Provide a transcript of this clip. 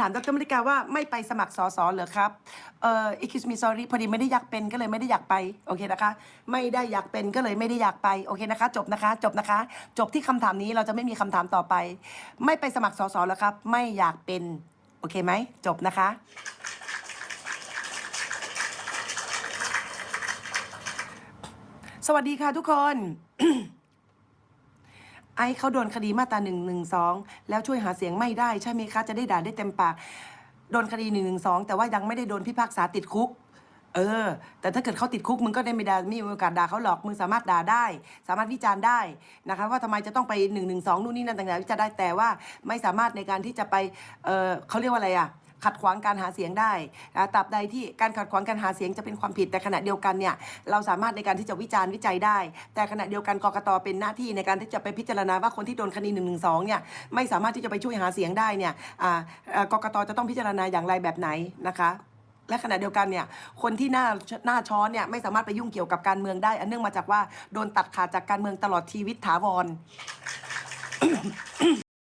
ถามดรมริกาว่าไม่ไปสมัครสอสอเหรอครับเอ่อ excuse me sorry พอดีไม่ได้อยากเป็นก็เลยไม่ได้อยากไป โอเคนะคะ ไม่ได้อยากเป็นก็เลยไม่ได้อยากไป โอเคนะคะ จบนะคะ จบนะคะ จบที่คำถามนี้เราจะไม่มีคำถามต่อไป ไม่ไปสมัครสอสอเหรอครับ ไม่อยากเป็น โอเคไหม จบนะคะ สวัสดีค่ะทุกคน ไอ้เขาโดนคดีมาตราหนึ่งหนึ่งสองแล้วช่วยหาเสียงไม่ได้ใช่ไหมคะจะได้ด่าได้เต็มปากโดนคดีหนึ่งหนึ่งสองแต่ว่ายังไม่ได้โดนพิพากษาติดคุก เออ แต่ถ้าเกิดเขาติดคุกมึงก็ได้ไม่ได้มีโอกาสด่าเขาหรอกมึงสามารถด่าได้ สามารถวิจารณ์ได้นะคะ ว่าทำไมจะต้องไปหนึ่งหนึ่งสองนู่นนี่นั่นต่างๆวิจารณ์ได้แต่ว่าไม่สามารถในการที่จะไปเออเขาเรียกว่าอะไรอะ ขัดขวางการหาเสียงได้ตราบใดที่การขัดขวางการหาเสียงจะเป็นความผิดแต่ขณะเดียวกันเนี่ยเราสามารถในการที่จะวิจารณ์วิจัยได้ แต่ขณะเดียวกันกกตเป็นหน้าที่ในการที่จะไปพิจารณาว่าคนที่โดนคดี1นึเนี่ยไม่สามารถที่จะไปช่วยหาเสียงได้เนี่ยอ่าเอ่อกกตจะต้องพิจารณาอย่างไรแบบไหนนะคะและขณะเดียวกันเนี่ยคนที่หน้าหน้าช้อนเนี่ยไม่สามารถไปยุ่งเกี่ยวกับการเมืองได้ อันเนื่องมาจากว่าโดนตัดขาดจากการเมืองตลอดชีวิตถาวร